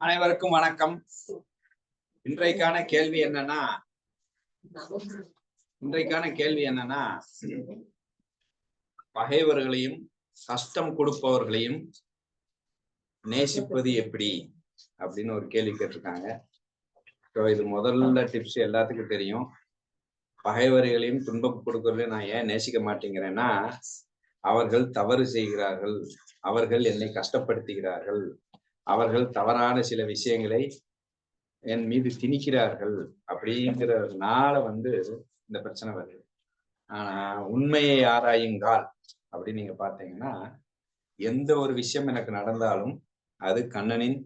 அனைவருக்கும் வணக்கம். இன்றைக்கான கேள்வி என்னன்னா இன்றைக்கான கேள்வி என்னன்னா பகைவர்களையும் கஷ்டம் கொடுப்பவர்களையும் நேசிப்பது எப்படி? அப்படின்னு ஒரு கேள்வி கேட்டிருக்காங்க. ஸோ இது முதல்ல டிப்ஸ் எல்லாத்துக்கும் தெரியும். பகைவர்களையும் துன்பம் கொடுக்கறதையும் நான் ஏன் நேசிக்க மாட்டேங்கிறேன்னா அவர்கள் தவறு செய்கிறார்கள். அவர்கள் என்னை கஷ்டப்படுத்துகிறார்கள். அவர்கள் தவறான சில விஷயங்களை என் மீது திணிக்கிறார்கள். அப்படிங்கிறதுனால வந்து இந்த பிரச்சனை வருது. ஆனா உண்மையை ஆராயுங்கால் அப்படின்னு நீங்க பாத்தீங்கன்னா எந்த ஒரு விஷயம் எனக்கு நடந்தாலும் அது கண்ணனின்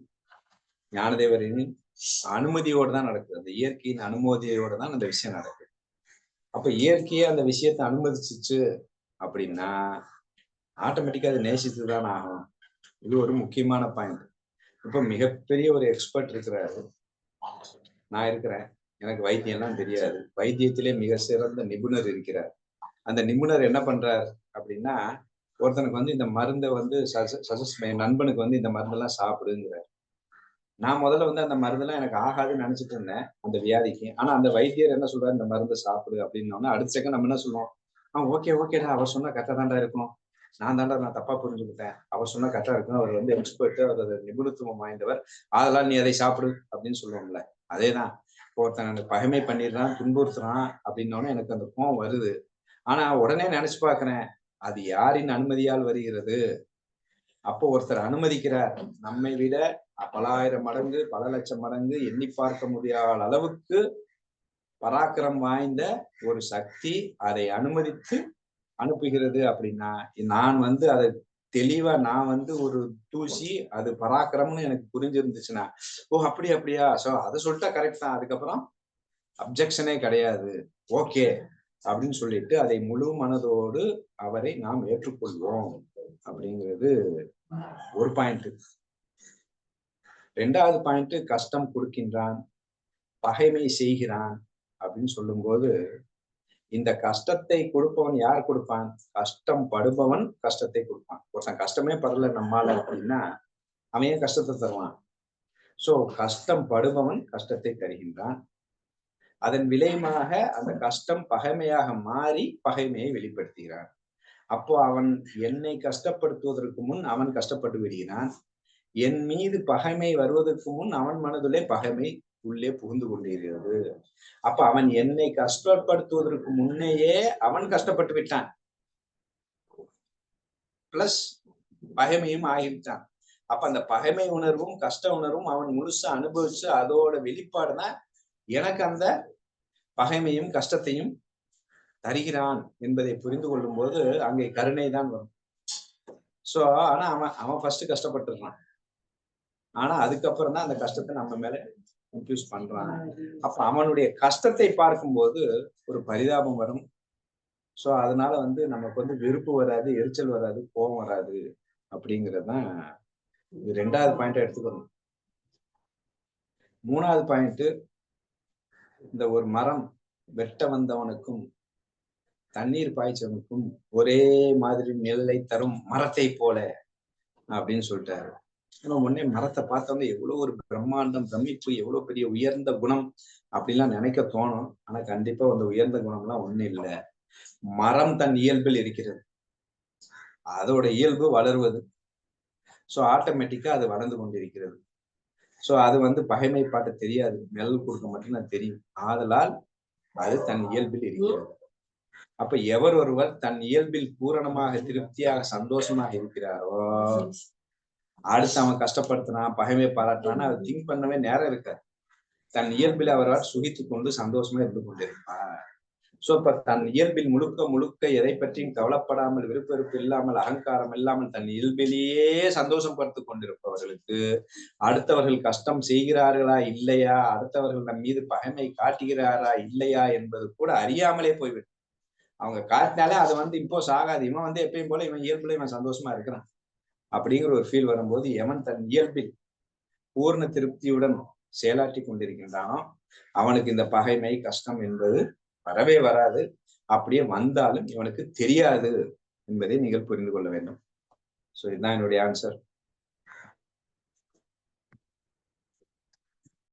ஞானதேவரின் அனுமதியோடு தான் நடக்குது. அந்த இயற்கையின் அனுமதியோடு தான் அந்த விஷயம் நடக்குது. அப்ப இயற்கையே அந்த விஷயத்தை அனுமதிச்சிச்சு அப்படின்னா ஆட்டோமேட்டிக்கா அது நேசித்து தான் ஆகும் இது ஒரு முக்கியமான பாயிண்ட் இப்ப மிகப்பெரிய ஒரு எக்ஸ்பர்ட் இருக்கிறாரு. நான் இருக்கிறேன். எனக்கு வைத்தியம் எல்லாம் தெரியாது. வைத்தியத்திலே மிக சிறந்த நிபுணர் இருக்கிறார். அந்த நிபுணர் என்ன பண்றார் அப்படின்னா ஒருத்தனுக்கு வந்து இந்த மருந்தை வந்து சஜஸ்ட் என் நண்பனுக்கு வந்து இந்த மருந்தெல்லாம் சாப்பிடுங்கிறார். நான் முதல்ல வந்து அந்த மருந்தெல்லாம் எனக்கு ஆகாதுன்னு நினைச்சிட்டு இருந்தேன் அந்த வியாதிக்கு. ஆனா அந்த வைத்தியர் என்ன சொல்றாரு? இந்த மருந்தை சாப்பிடு அப்படின்னோன்னா அடுத்த செகண்ட் நம்ம என்ன சொல்லுவோம்? ஆஹ் ஓகே ஓகேடா அவர் சொன்னா கரெக்டா தாண்டா இருக்கும். நான் தாண்டா நான் தப்பா புரிஞ்சுக்கிட்டேன். அவர் சொன்னா கரெக்டா இருக்கும் அவர் வந்து எக்ஸ்பர்ட் அவர் நிபுணத்துவம் வாய்ந்தவர். அதெல்லாம் நீ அதை சாப்பிடு அப்படின்னு சொல்லுவோம்ல. அதேதான். ஒருத்தன் எனக்கு பகைமை பண்ணிடுறான் துன்புறுத்துறான் அப்படின்னோடனே எனக்கு அந்த கோவம் வருது. ஆனா உடனே நினைச்சு பாக்குறேன் அது யாரின் அனுமதியால் வருகிறது? அப்போ ஒருத்தர் அனுமதிக்கிறார். நம்மை விட பலாயிரம் மடங்கு பல லட்சம் மடங்கு எண்ணி பார்க்க முடியாத அளவுக்கு பராக்கிரம் வாய்ந்த ஒரு சக்தி அதை அனுமதித்து அனுப்புகிறது அப்படின்னா நான் வந்து அதை தெளிவா நான் வந்து ஒரு தூசி அது பராக்கிரம்னு எனக்கு புரிஞ்சிருந்துச்சுன்னா ஓ அப்படி அப்படியா? சோ அதை சொல்லிட்டா கரெக்ட் தான். அதுக்கப்புறம் அப்ஜெக்ஷனே கிடையாது. ஓகே அப்படின்னு சொல்லிட்டு அதை முழு மனதோடு அவரை நாம் ஏற்றுக்கொள்வோம். அப்படிங்கிறது ஒரு பாயிண்ட் ரெண்டாவது பாயிண்ட் கஷ்டம் கொடுக்கின்றான் பகைமை செய்கிறான் அப்படின்னு சொல்லும்போது இந்த கஷ்டத்தை கொடுப்பவன் யார் கொடுப்பான்? கஷ்டம் படுபவன் கஷ்டத்தை கொடுப்பான். ஒருத்தன் கஷ்டமே படல நம்மால அப்படின்னா அவன் கஷ்டத்தை தருவான்? சோ கஷ்டம் படுபவன் கஷ்டத்தை தருகின்றான். அதன் விளையமாக அந்த கஷ்டம் பகைமையாக மாறி பகைமையை வெளிப்படுத்துகிறான். அப்போ அவன் என்னை கஷ்டப்படுத்துவதற்கு முன் அவன் கஷ்டப்பட்டு விடுகிறான். என் மீது பகைமை வருவதற்கு முன் அவன் மனதிலே பகைமை உள்ளே புகுந்து கொண்டிருக்கிறது. அப்ப அவன் என்னை கஷ்டப்படுத்துவதற்கு முன்னையே அவன் கஷ்டப்பட்டு விட்டான். பிளஸ் பகைமையும் ஆகிவிட்டான். அப்ப அந்த பகைமை உணர்வும் கஷ்ட உணர்வும் அவன் முழுசா அனுபவிச்சு அதோட வெளிப்பாடுதான் எனக்கு அந்த பகைமையும் கஷ்டத்தையும் தருகிறான் என்பதை புரிந்து கொள்ளும் போது அங்கே கருணை தான் வரும். சோ ஆனா அவன் அவன் ஃபர்ஸ்ட் கஷ்டப்பட்டுறான் ஆனா அதுக்கப்புறம் தான் அந்த கஷ்டத்தை நம்ம மேல இன்க்யூஸ் பண்றான். அப்ப அவனுடைய கஷ்டத்தை பார்க்கும்போது ஒரு பரிதாபம் வரும். சோ அதனால வந்து நமக்கு வந்து வெறுப்பு வராது எரிச்சல் வராது கோபம் வராது அப்படிங்கறதுதான் இது ரெண்டாவது பாயிண்ட் எடுத்துக்கணும். மூணாவது பாயிண்ட் இந்த ஒரு மரம் வெட்ட வந்தவனுக்கும் தண்ணீர் பாய்ச்சவனுக்கும் ஒரே மாதிரி நிழலை தரும் மரத்தை போல அப்படின்னு சொல்லிட்டாரு. நம்ம உடனே மரத்தை பார்த்தோம்னா எவ்வளவு ஒரு பிரம்மாண்டம் பிரமிப்பு எவ்வளவு பெரிய உயர்ந்த குணம் அப்படிலாம் நினைக்க தோணும். ஆனா கண்டிப்பா அந்த உயர்ந்த குணம்லாம் ஒண்ணும் இல்லை. மரம் தன் இயல்பில் இருக்கிறது. அதோட இயல்பு வளருவது. சோ ஆட்டோமேட்டிக்கா அது வளர்ந்து கொண்டிருக்கிறது. சோ அது வந்து பகைமை பாட்ட தெரியாது. நெல் கொடுக்க மட்டும்தான் தெரியும். ஆதலால் அது தன் இயல்பில் இருக்கிறது. அப்ப எவர் ஒருவர் தன் இயல்பில் பூரணமாக திருப்தியாக சந்தோஷமாக இருக்கிறாரோ? அடுத்து அவன் கஷ்டப்படுத்தினான் பகைமை பாராட்டினான்னு அதை திங்க் பண்ணவே நேரம் இருக்காது. தன் இயல்பில் அவரால் சுகித்து கொண்டு சந்தோஷமா இருந்து கொண்டிருப்பார். சோ இப்ப தன் இயல்பில் முழுக்க முழுக்க எதை பற்றியும் கவலைப்படாமல் விருப்பெருப்பு இல்லாமல் அகங்காரம் இல்லாமல் தன் இயல்பிலேயே சந்தோஷம் படுத்து கொண்டிருப்பவர்களுக்கு அடுத்தவர்கள் கஷ்டம் செய்கிறார்களா இல்லையா? அடுத்தவர்கள் நம் மீது பகைமை காட்டுகிறாரா இல்லையா என்பது கூட அறியாமலே போய்விடும். அவங்க காட்டினாலே அது வந்து இம்போஸ் ஆகாது. இவன் வந்து எப்பயும் போல இவன் இயல்புல இவன் சந்தோஷமா இருக்கிறான். அப்படிங்கிற ஒரு ஃபீல் வரும்போது எவன் தன் இயல்பில் பூர்ண திருப்தியுடன் செயலாற்றி கொண்டிருக்கின்றானோ அவனுக்கு இந்த பகைமை கஷ்டம் என்பது வரவே வராது. அப்படியே வந்தாலும் இவனுக்கு தெரியாது என்பதை நீங்கள் புரிந்து கொள்ள வேண்டும். ஸோ இதுதான் என்னுடைய ஆன்சர்